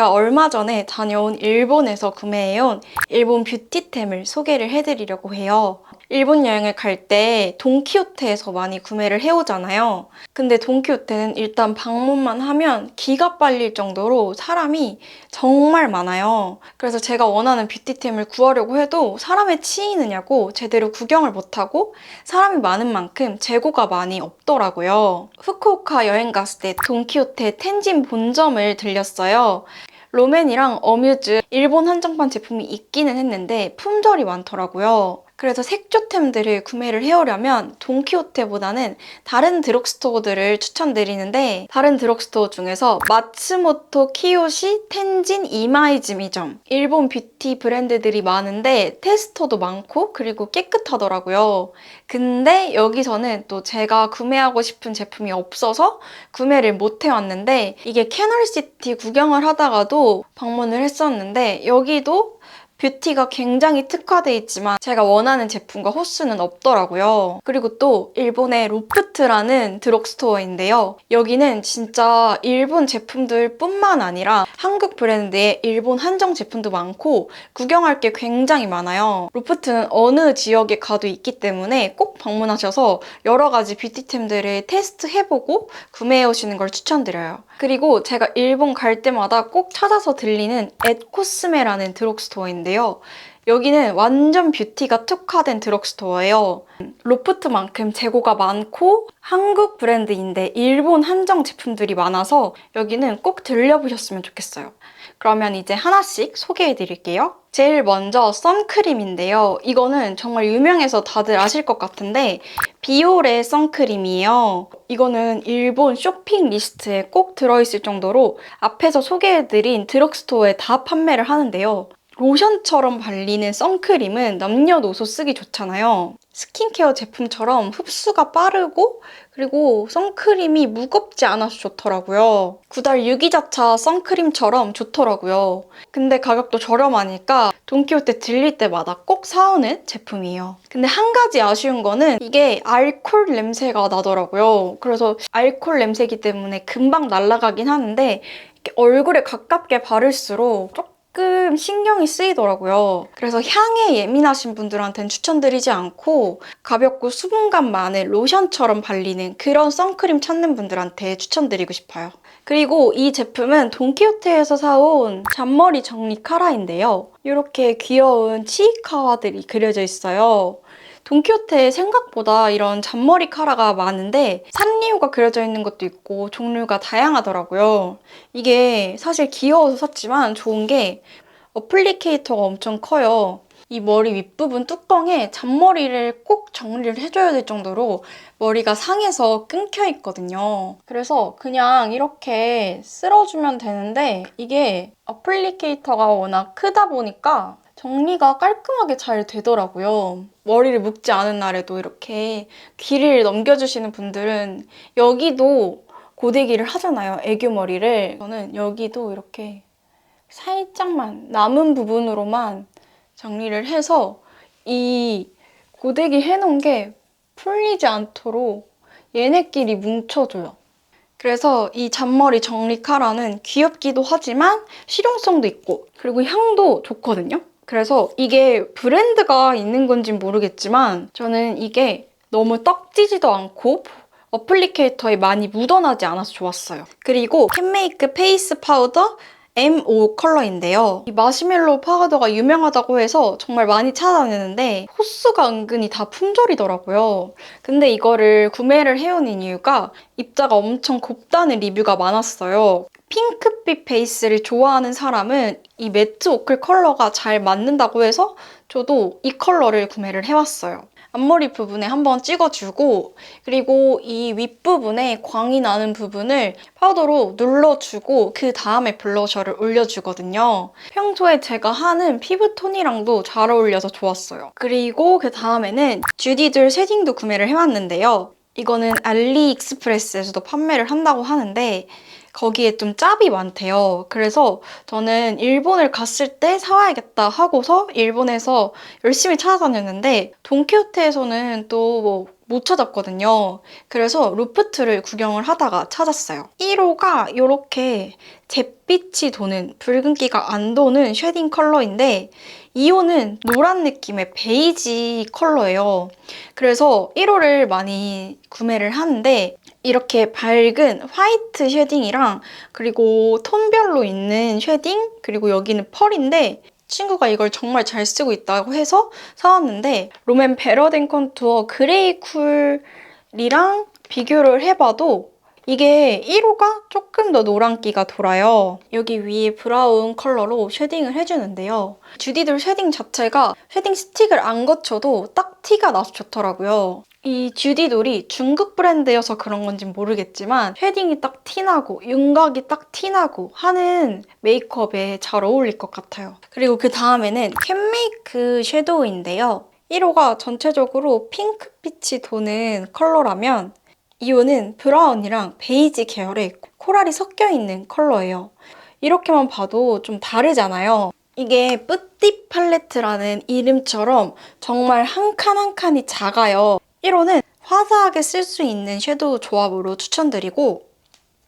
제가 얼마 전에 다녀온 일본에서 구매해온 일본 뷰티템을 소개를 해드리려고 해요. 일본 여행을 갈 때 돈키호테에서 많이 구매를 해오잖아요. 근데 돈키호테는 일단 방문만 하면 기가 빨릴 정도로 사람이 정말 많아요. 그래서 제가 원하는 뷰티템을 구하려고 해도 사람에 치이느냐고 제대로 구경을 못하고 사람이 많은 만큼 재고가 많이 없더라고요. 후쿠오카 여행 갔을 때 돈키호테 텐진 본점을 들렸어요. 로맨이랑 어뮤즈 일본 한정판 제품이 있기는 했는데 품절이 많더라고요. 그래서 색조템들을 구매를 해오려면 돈키호테보다는 다른 드럭스토어들을 추천드리는데 다른 드럭스토어 중에서 마츠모토 키요시 텐진 이마이즈미점 일본 뷰티 브랜드들이 많은데 테스터도 많고 그리고 깨끗하더라고요. 근데 여기서는 또 제가 구매하고 싶은 제품이 없어서 구매를 못 해왔는데 이게 캐널시티 구경을 하다가도 방문을 했었는데 여기도 뷰티가 굉장히 특화돼 있지만 제가 원하는 제품과 호수는 없더라고요. 그리고 또 일본의 로프트라는 드럭스토어인데요. 여기는 진짜 일본 제품들 뿐만 아니라 한국 브랜드의 일본 한정 제품도 많고 구경할 게 굉장히 많아요. 로프트는 어느 지역에 가도 있기 때문에 꼭 방문하셔서 여러 가지 뷰티템들을 테스트해보고 구매해 오시는 걸 추천드려요. 그리고 제가 일본 갈 때마다 꼭 찾아서 들리는 앳코스메라는 드럭스토어인데요. 여기는 완전 뷰티가 특화된 드럭스토어예요. 로프트만큼 재고가 많고 한국 브랜드인데 일본 한정 제품들이 많아서 여기는 꼭 들려보셨으면 좋겠어요. 그러면 이제 하나씩 소개해 드릴게요. 제일 먼저 선크림인데요. 이거는 정말 유명해서 다들 아실 것 같은데 비올의 선크림이에요. 이거는 일본 쇼핑 리스트에 꼭 들어있을 정도로 앞에서 소개해드린 드럭스토어에 다 판매를 하는데요. 로션처럼 발리는 선크림은 남녀노소 쓰기 좋잖아요. 스킨케어 제품처럼 흡수가 빠르고 그리고 선크림이 무겁지 않아서 좋더라고요. 구달 유기자차 선크림처럼 좋더라고요. 근데 가격도 저렴하니까 돈키호테 들릴 때마다 꼭 사오는 제품이에요. 근데 한 가지 아쉬운 거는 이게 알콜 냄새가 나더라고요. 그래서 알콜 냄새기 때문에 금방 날아가긴 하는데 얼굴에 가깝게 바를수록 조금 신경이 쓰이더라고요. 그래서 향에 예민하신 분들한테는 추천드리지 않고 가볍고 수분감 많은 로션처럼 발리는 그런 선크림 찾는 분들한테 추천드리고 싶어요. 그리고 이 제품은 돈키호테에서 사온 잔머리 정리 카라인데요. 이렇게 귀여운 치이카와들이 그려져 있어요. 돈키호테에 생각보다 이런 잔머리 카라가 많은데 산리오가 그려져 있는 것도 있고 종류가 다양하더라고요. 이게 사실 귀여워서 샀지만 좋은 게 어플리케이터가 엄청 커요. 이 머리 윗부분 뚜껑에 잔머리를 꼭 정리를 해줘야 될 정도로 머리가 상해서 끊겨 있거든요. 그래서 그냥 이렇게 쓸어주면 되는데 이게 어플리케이터가 워낙 크다 보니까 정리가 깔끔하게 잘 되더라고요. 머리를 묶지 않은 날에도 이렇게 길을 넘겨주시는 분들은 여기도 고데기를 하잖아요. 애교 머리를. 저는 여기도 이렇게 살짝만 남은 부분으로만 정리를 해서 이 고데기 해놓은 게 풀리지 않도록 얘네끼리 뭉쳐줘요. 그래서 이 잔머리 정리 카라는 귀엽기도 하지만 실용성도 있고 그리고 향도 좋거든요. 그래서 이게 브랜드가 있는 건지 모르겠지만 저는 이게 너무 떡지지도 않고 어플리케이터에 많이 묻어나지 않아서 좋았어요. 그리고 캔메이크 페이스 파우더 M5 컬러인데요. 이 마시멜로우 파우더가 유명하다고 해서 정말 많이 찾아다녔는데 호수가 은근히 다 품절이더라고요. 근데 이거를 구매를 해온 이유가 입자가 엄청 곱다는 리뷰가 많았어요. 핑크빛 베이스를 좋아하는 사람은 이 매트 오클 컬러가 잘 맞는다고 해서 저도 이 컬러를 구매를 해왔어요. 앞머리 부분에 한번 찍어주고 그리고 이 윗부분에 광이 나는 부분을 파우더로 눌러주고 그 다음에 블러셔를 올려주거든요. 평소에 제가 하는 피부톤이랑도 잘 어울려서 좋았어요. 그리고 그 다음에는 주디들 쉐딩도 구매를 해왔는데요. 이거는 알리익스프레스에서도 판매를 한다고 하는데 거기에 좀 짭이 많대요. 그래서 저는 일본을 갔을 때 사와야겠다 하고서 일본에서 열심히 찾아다녔는데 돈키호테에서는 또뭐 못 찾았거든요. 그래서 루프트를 구경을 하다가 찾았어요. 1호가 이렇게 잿빛이 도는 붉은기가 안 도는 쉐딩 컬러인데 2호는 노란 느낌의 베이지 컬러예요. 그래서 1호를 많이 구매를 하는데 이렇게 밝은 화이트 쉐딩이랑 그리고 톤별로 있는 쉐딩 그리고 여기는 펄인데 친구가 이걸 정말 잘 쓰고 있다고 해서 사왔는데 롬앤 베러덴 컨투어 그레이 쿨이랑 비교를 해봐도 이게 1호가 조금 더 노란기가 돌아요. 여기 위에 브라운 컬러로 쉐딩을 해주는데요. 주디돌 쉐딩 자체가 쉐딩 스틱을 안 거쳐도 딱 티가 나서 좋더라고요. 이 주디돌이 중국 브랜드여서 그런 건지 모르겠지만 쉐딩이 딱 티나고 윤곽이 딱 티나고 하는 메이크업에 잘 어울릴 것 같아요. 그리고 그 다음에는 캔메이크 섀도우인데요. 1호가 전체적으로 핑크빛이 도는 컬러라면 2호는 브라운이랑 베이지 계열의 코랄이 섞여 있는 컬러예요. 이렇게만 봐도 좀 다르잖아요. 이게 뿌띠 팔레트라는 이름처럼 정말 한 칸 한 칸이 작아요. 1호는 화사하게 쓸 수 있는 섀도우 조합으로 추천드리고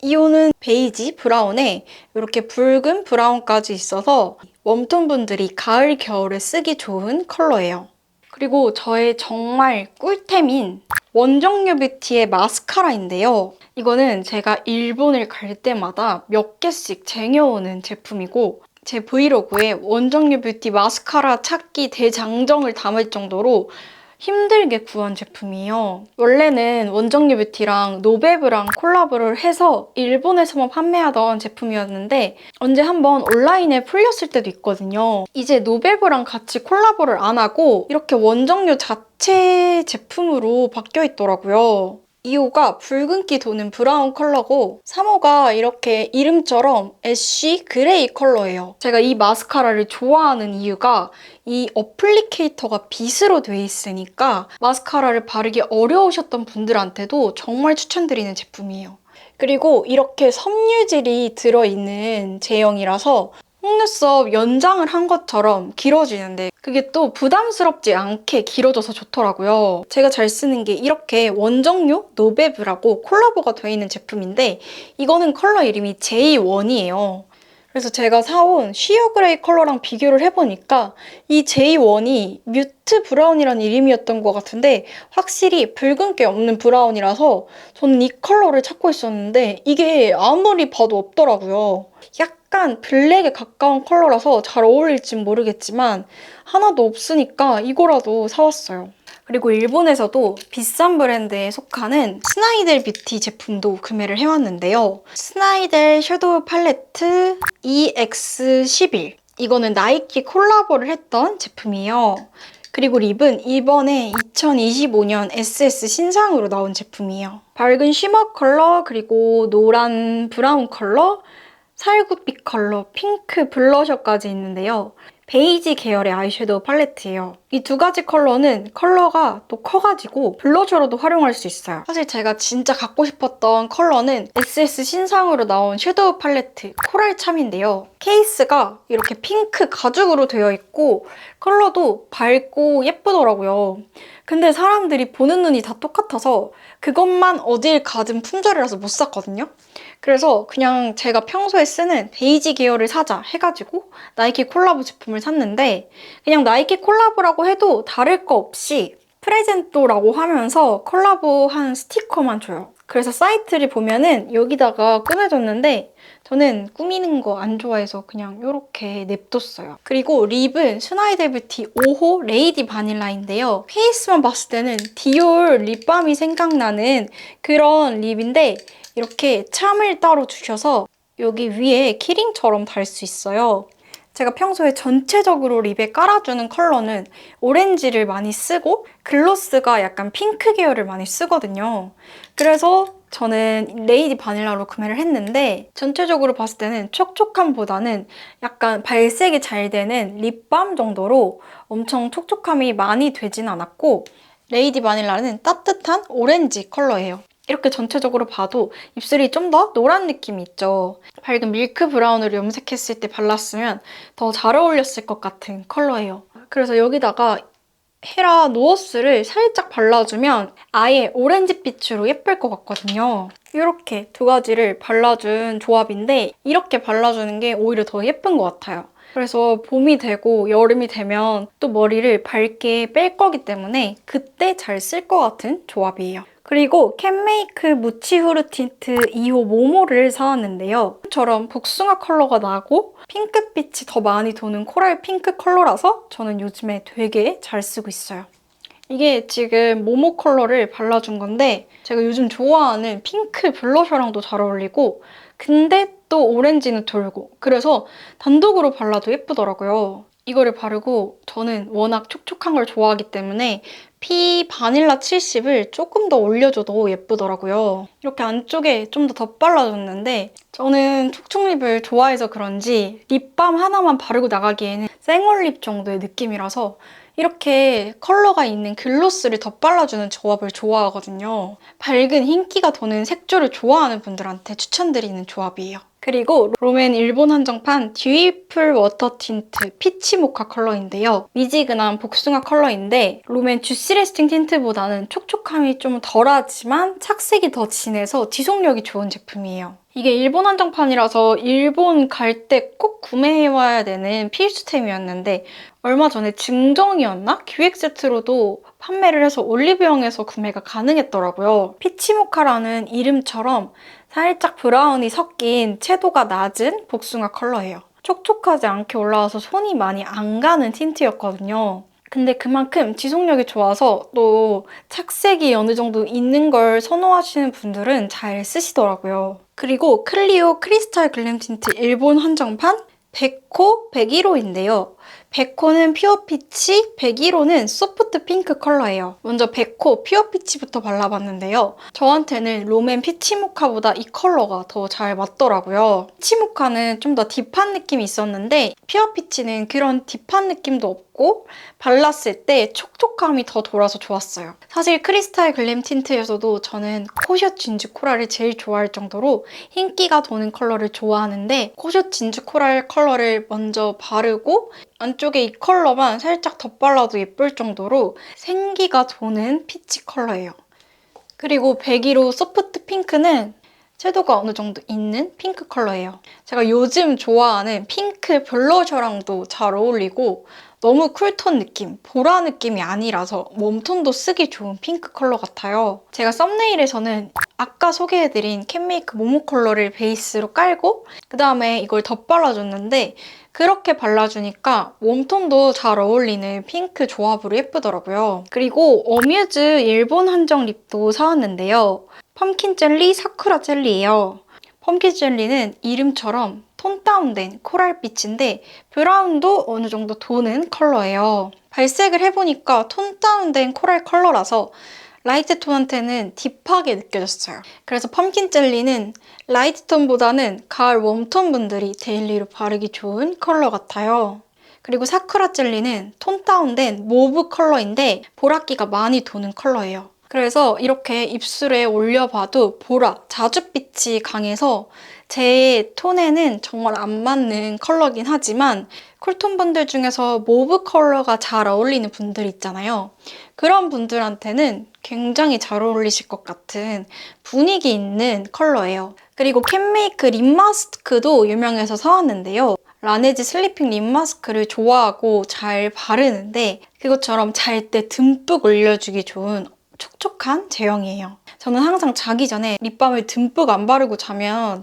2호는 베이지, 브라운에 이렇게 붉은 브라운까지 있어서 웜톤 분들이 가을, 겨울에 쓰기 좋은 컬러예요. 그리고 저의 정말 꿀템인 원정류 뷰티의 마스카라인데요. 이거는 제가 일본을 갈 때마다 몇 개씩 쟁여오는 제품이고 제 브이로그에 원정류 뷰티 마스카라 찾기 대장정을 담을 정도로 힘들게 구한 제품이에요. 원래는 원정류 뷰티랑 노베브랑 콜라보를 해서 일본에서만 판매하던 제품이었는데 언제 한번 온라인에 풀렸을 때도 있거든요. 이제 노베브랑 같이 콜라보를 안 하고 이렇게 원정류 자체 제품으로 바뀌어 있더라고요. 2호가 붉은기 도는 브라운 컬러고 3호가 이렇게 이름처럼 애쉬 그레이 컬러예요. 제가 이 마스카라를 좋아하는 이유가 이 어플리케이터가 빗으로 돼 있으니까 마스카라를 바르기 어려우셨던 분들한테도 정말 추천드리는 제품이에요. 그리고 이렇게 섬유질이 들어있는 제형이라서 속눈썹 연장을 한 것처럼 길어지는데 그게 또 부담스럽지 않게 길어져서 좋더라고요. 제가 잘 쓰는 게 이렇게 원정류 노베브라고 콜라보가 되어 있는 제품인데 이거는 컬러 이름이 J1이에요. 그래서 제가 사온 쉬어 그레이 컬러랑 비교를 해보니까 이 J1이 뮤트 브라운이라는 이름이었던 것 같은데 확실히 붉은 게 없는 브라운이라서 저는 이 컬러를 찾고 있었는데 이게 아무리 봐도 없더라고요. 약 간 블랙에 가까운 컬러라서 잘 어울릴진 모르겠지만 하나도 없으니까 이거라도 사왔어요. 그리고 일본에서도 비싼 브랜드에 속하는 스나이델 뷰티 제품도 구매를 해왔는데요. 스나이델 섀도우 팔레트 EX11 이거는 나이키 콜라보를 했던 제품이에요. 그리고 립은 이번에 2025년 SS 신상으로 나온 제품이에요. 밝은 쉬머 컬러, 그리고 노란 브라운 컬러, 살구빛 컬러, 핑크 블러셔까지 있는데요. 베이지 계열의 아이섀도우 팔레트예요. 이 두 가지 컬러는 컬러가 또 커가지고 블러셔로도 활용할 수 있어요. 사실 제가 진짜 갖고 싶었던 컬러는 SS 신상으로 나온 섀도우 팔레트 코랄 참인데요. 케이스가 이렇게 핑크 가죽으로 되어 있고 컬러도 밝고 예쁘더라고요. 근데 사람들이 보는 눈이 다 똑같아서 그것만 어딜 가진 품절이라서 못 샀거든요. 그래서 그냥 제가 평소에 쓰는 베이지 계열을 사자 해가지고 나이키 콜라보 제품을 샀는데 그냥 나이키 콜라보라고 해도 다를 거 없이 프레젠토라고 하면서 콜라보한 스티커만 줘요. 그래서 사이트를 보면은 여기다가 꾸며줬는데 저는 꾸미는 거 안 좋아해서 그냥 이렇게 냅뒀어요. 그리고 립은 스나이델 뷰티 5호 레이디 바닐라인데요. 케이스만 봤을 때는 디올 립밤이 생각나는 그런 립인데 이렇게 참을 따로 주셔서 여기 위에 키링처럼 달 수 있어요. 제가 평소에 전체적으로 립에 깔아주는 컬러는 오렌지를 많이 쓰고 글로스가 약간 핑크 계열을 많이 쓰거든요. 그래서 저는 레이디 바닐라로 구매를 했는데 전체적으로 봤을 때는 촉촉함보다는 약간 발색이 잘 되는 립밤 정도로 엄청 촉촉함이 많이 되진 않았고 레이디 바닐라는 따뜻한 오렌지 컬러예요. 이렇게 전체적으로 봐도 입술이 좀 더 노란 느낌이 있죠. 밝은 밀크 브라운으로 염색했을 때 발랐으면 더 잘 어울렸을 것 같은 컬러예요. 그래서 여기다가 헤라 노어스를 살짝 발라주면 아예 오렌지빛으로 예쁠 것 같거든요. 이렇게 두 가지를 발라준 조합인데 이렇게 발라주는 게 오히려 더 예쁜 것 같아요. 그래서 봄이 되고 여름이 되면 또 머리를 밝게 뺄 거기 때문에 그때 잘 쓸 것 같은 조합이에요. 그리고 캔메이크 무치 후르 틴트 2호 모모를 사왔는데요. 처럼 복숭아 컬러가 나고 핑크빛이 더 많이 도는 코랄 핑크 컬러라서 저는 요즘에 되게 잘 쓰고 있어요. 이게 지금 모모 컬러를 발라준 건데 제가 요즘 좋아하는 핑크 블러셔랑도 잘 어울리고 근데 또 오렌지는 돌고 그래서 단독으로 발라도 예쁘더라고요. 이거를 바르고 저는 워낙 촉촉한 걸 좋아하기 때문에 피 바닐라 70을 조금 더 올려줘도 예쁘더라고요. 이렇게 안쪽에 좀 더 덧발라줬는데 저는 촉촉립을 좋아해서 그런지 립밤 하나만 바르고 나가기에는 생얼립 정도의 느낌이라서 이렇게 컬러가 있는 글로스를 덧발라주는 조합을 좋아하거든요. 밝은 흰기가 도는 색조를 좋아하는 분들한테 추천드리는 조합이에요. 그리고 롬앤 일본 한정판 듀이풀 워터 틴트 피치 모카 컬러인데요. 미지근한 복숭아 컬러인데 롬앤 주시 레스팅 틴트보다는 촉촉함이 좀 덜하지만 착색이 더 진해서 지속력이 좋은 제품이에요. 이게 일본 한정판이라서 일본 갈 때 꼭 구매해와야 되는 필수템이었는데 얼마 전에 증정이었나? 기획 세트로도 판매를 해서 올리브영에서 구매가 가능했더라고요. 피치모카라는 이름처럼 살짝 브라운이 섞인 채도가 낮은 복숭아 컬러예요. 촉촉하지 않게 올라와서 손이 많이 안 가는 틴트였거든요. 근데 그만큼 지속력이 좋아서 또 착색이 어느 정도 있는 걸 선호하시는 분들은 잘 쓰시더라고요. 그리고 클리오 크리스탈 글램 틴트 일본 한정판 100호 101호인데요. 100호는 퓨어 피치, 101호는 소프트 핑크 컬러예요. 먼저 100호 퓨어 피치부터 발라봤는데요. 저한테는 롬앤 피치 모카보다 이 컬러가 더 잘 맞더라고요. 피치 모카는 좀 더 딥한 느낌이 있었는데 퓨어 피치는 그런 딥한 느낌도 없고 발랐을 때 촉촉함이 더 돌아서 좋았어요. 사실 크리스탈 글램 틴트에서도 저는 코숏 진주 코랄을 제일 좋아할 정도로 흰기가 도는 컬러를 좋아하는데 코숏 진주 코랄 컬러를 먼저 바르고 안쪽에 이 컬러만 살짝 덧발라도 예쁠 정도로 생기가 도는 피치 컬러예요. 그리고 101호 소프트 핑크는 채도가 어느 정도 있는 핑크 컬러예요. 제가 요즘 좋아하는 핑크 블러셔랑도 잘 어울리고 너무 쿨톤 느낌, 보라 느낌이 아니라서 웜톤도 쓰기 좋은 핑크 컬러 같아요. 제가 썸네일에서는 아까 소개해드린 캔메이크 모모 컬러를 베이스로 깔고 그 다음에 이걸 덧발라줬는데 그렇게 발라주니까 웜톤도 잘 어울리는 핑크 조합으로 예쁘더라고요. 그리고 어뮤즈 일본 한정 립도 사왔는데요. 펌킨 젤리 사쿠라 젤리예요. 펌킨 젤리는 이름처럼 톤 다운된 코랄빛인데 브라운도 어느 정도 도는 컬러예요. 발색을 해보니까 톤 다운된 코랄 컬러라서 라이트 톤한테는 딥하게 느껴졌어요. 그래서 펌킨 젤리는 라이트 톤보다는 가을 웜톤 분들이 데일리로 바르기 좋은 컬러 같아요. 그리고 사쿠라 젤리는 톤 다운된 모브 컬러인데 보라기가 많이 도는 컬러예요. 그래서 이렇게 입술에 올려봐도 보라, 자줏빛이 강해서 제 톤에는 정말 안 맞는 컬러긴 하지만 쿨톤 분들 중에서 모브 컬러가 잘 어울리는 분들 있잖아요. 그런 분들한테는 굉장히 잘 어울리실 것 같은 분위기 있는 컬러예요. 그리고 캔메이크 립 마스크도 유명해서 사왔는데요. 라네즈 슬리핑 립 마스크를 좋아하고 잘 바르는데 그것처럼 잘 때 듬뿍 올려주기 좋은 촉촉한 제형이에요. 저는 항상 자기 전에 립밤을 듬뿍 안 바르고 자면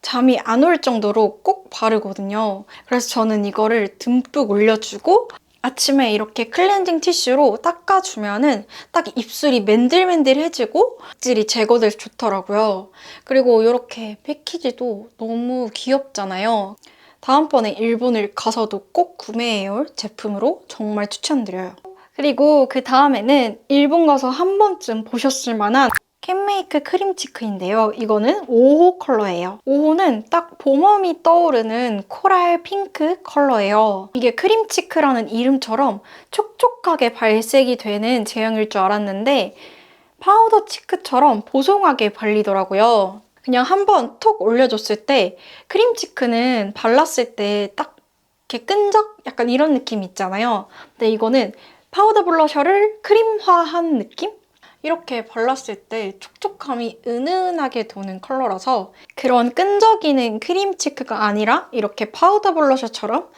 잠이 안 올 정도로 꼭 바르거든요. 그래서 저는 이거를 듬뿍 올려주고 아침에 이렇게 클렌징 티슈로 닦아주면은 딱 입술이 맨들맨들해지고 각질이 제거돼서 좋더라고요. 그리고 이렇게 패키지도 너무 귀엽잖아요. 다음번에 일본을 가서도 꼭 구매해야 할 제품으로 정말 추천드려요. 그리고 그 다음에는 일본 가서 한 번쯤 보셨을 만한 캔메이크 크림 치크인데요. 이거는 5호 컬러예요. 5호는 딱 봄웜이 떠오르는 코랄 핑크 컬러예요. 이게 크림 치크라는 이름처럼 촉촉하게 발색이 되는 제형일 줄 알았는데 파우더 치크처럼 보송하게 발리더라고요. 그냥 한번 톡 올려줬을 때 크림 치크는 발랐을 때 딱 이렇게 끈적? 약간 이런 느낌 있잖아요. 근데 이거는 파우더 블러셔를 크림화한 느낌? 이렇게 발랐을 때 촉촉함이 은은하게 도는 컬러라서 그런 끈적이는 크림 치크가 아니라 이렇게 파우더 블러셔처럼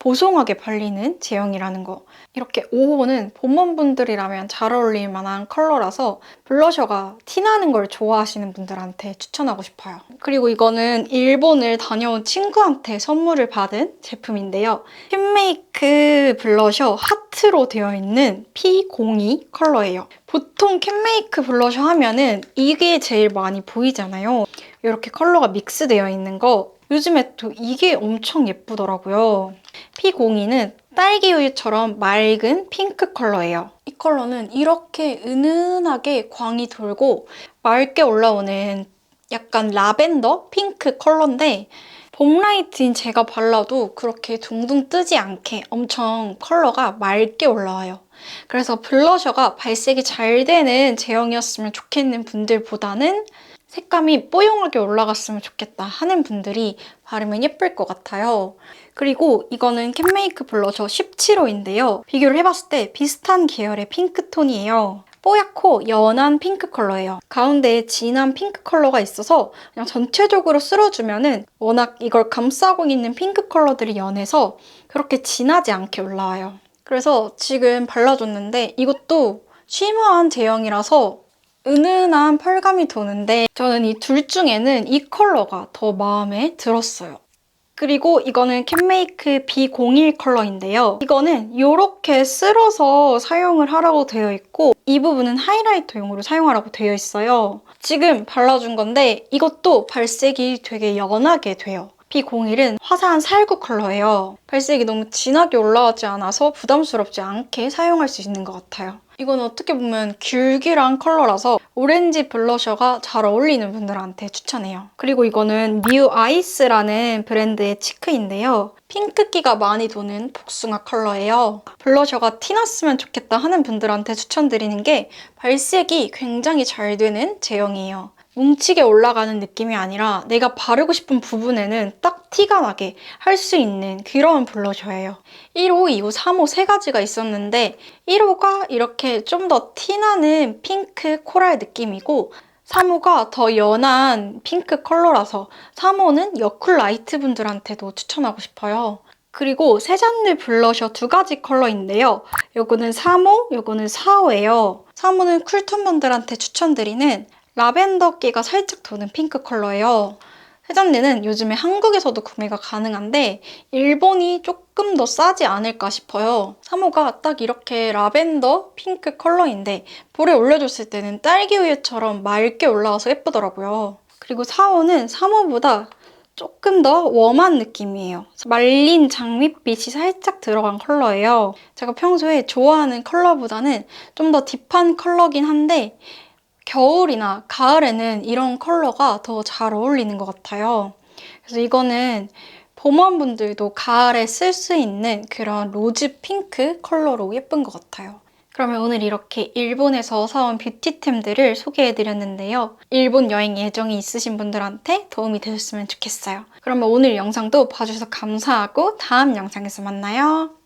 보송하게 발리는 제형이라는 거. 이렇게 5호는 봄원분들이라면 잘 어울릴 만한 컬러라서 블러셔가 티나는 걸 좋아하시는 분들한테 추천하고 싶어요. 그리고 이거는 일본을 다녀온 친구한테 선물을 받은 제품인데요. 캔메이크 블러셔 하트로 되어 있는 P02 컬러예요. 보통 캔메이크 블러셔 하면은 이게 제일 많이 보이잖아요. 이렇게 컬러가 믹스되어 있는 거 요즘에 또 이게 엄청 예쁘더라고요. P02는 딸기 우유처럼 맑은 핑크 컬러예요. 이 컬러는 이렇게 은은하게 광이 돌고 맑게 올라오는 약간 라벤더 핑크 컬러인데 봄 라이트인 제가 발라도 그렇게 둥둥 뜨지 않게 엄청 컬러가 맑게 올라와요. 그래서 블러셔가 발색이 잘 되는 제형이었으면 좋겠는 분들보다는 색감이 뽀용하게 올라갔으면 좋겠다 하는 분들이 바르면 예쁠 것 같아요. 그리고 이거는 캔메이크 블러셔 17호인데요. 비교를 해봤을 때 비슷한 계열의 핑크톤이에요. 뽀얗고 연한 핑크 컬러예요. 가운데에 진한 핑크 컬러가 있어서 그냥 전체적으로 쓸어주면은 워낙 이걸 감싸고 있는 핑크 컬러들이 연해서 그렇게 진하지 않게 올라와요. 그래서 지금 발라줬는데 이것도 쉬머한 제형이라서 은은한 펄감이 도는데 저는 이 둘 중에는 이 컬러가 더 마음에 들었어요. 그리고 이거는 캔메이크 B01 컬러인데요. 이거는 이렇게 쓸어서 사용을 하라고 되어 있고 이 부분은 하이라이터용으로 사용하라고 되어 있어요. 지금 발라준 건데 이것도 발색이 되게 연하게 돼요. B01은 화사한 살구 컬러예요. 발색이 너무 진하게 올라가지 않아서 부담스럽지 않게 사용할 수 있는 것 같아요. 이건 어떻게 보면 귤귤한 컬러라서 오렌지 블러셔가 잘 어울리는 분들한테 추천해요. 그리고 이거는 미우 아이스라는 브랜드의 치크인데요. 핑크기가 많이 도는 복숭아 컬러예요. 블러셔가 티났으면 좋겠다 하는 분들한테 추천드리는 게 발색이 굉장히 잘 되는 제형이에요. 뭉치게 올라가는 느낌이 아니라 내가 바르고 싶은 부분에는 딱 티가 나게 할 수 있는 그런 블러셔예요. 1호, 2호, 3호 세 가지가 있었는데 1호가 이렇게 좀 더 티나는 핑크 코랄 느낌이고 3호가 더 연한 핑크 컬러라서 3호는 여쿨 라이트 분들한테도 추천하고 싶어요. 그리고 세 잔느 블러셔 두 가지 컬러인데요. 요거는 3호, 요거는 4호예요. 3호는 쿨톤 분들한테 추천드리는 라벤더기가 살짝 도는 핑크 컬러예요. 세잔느는 요즘에 한국에서도 구매가 가능한데 일본이 조금 더 싸지 않을까 싶어요. 3호가 딱 이렇게 라벤더 핑크 컬러인데 볼에 올려줬을 때는 딸기 우유처럼 맑게 올라와서 예쁘더라고요. 그리고 4호는 3호보다 조금 더 웜한 느낌이에요. 말린 장밋빛이 살짝 들어간 컬러예요. 제가 평소에 좋아하는 컬러보다는 좀 더 딥한 컬러긴 한데 겨울이나 가을에는 이런 컬러가 더 잘 어울리는 것 같아요. 그래서 이거는 봄원분들도 가을에 쓸 수 있는 그런 로즈 핑크 컬러로 예쁜 것 같아요. 그러면 오늘 이렇게 일본에서 사온 뷰티템들을 소개해드렸는데요. 일본 여행 예정이 있으신 분들한테 도움이 되셨으면 좋겠어요. 그러면 오늘 영상도 봐주셔서 감사하고 다음 영상에서 만나요.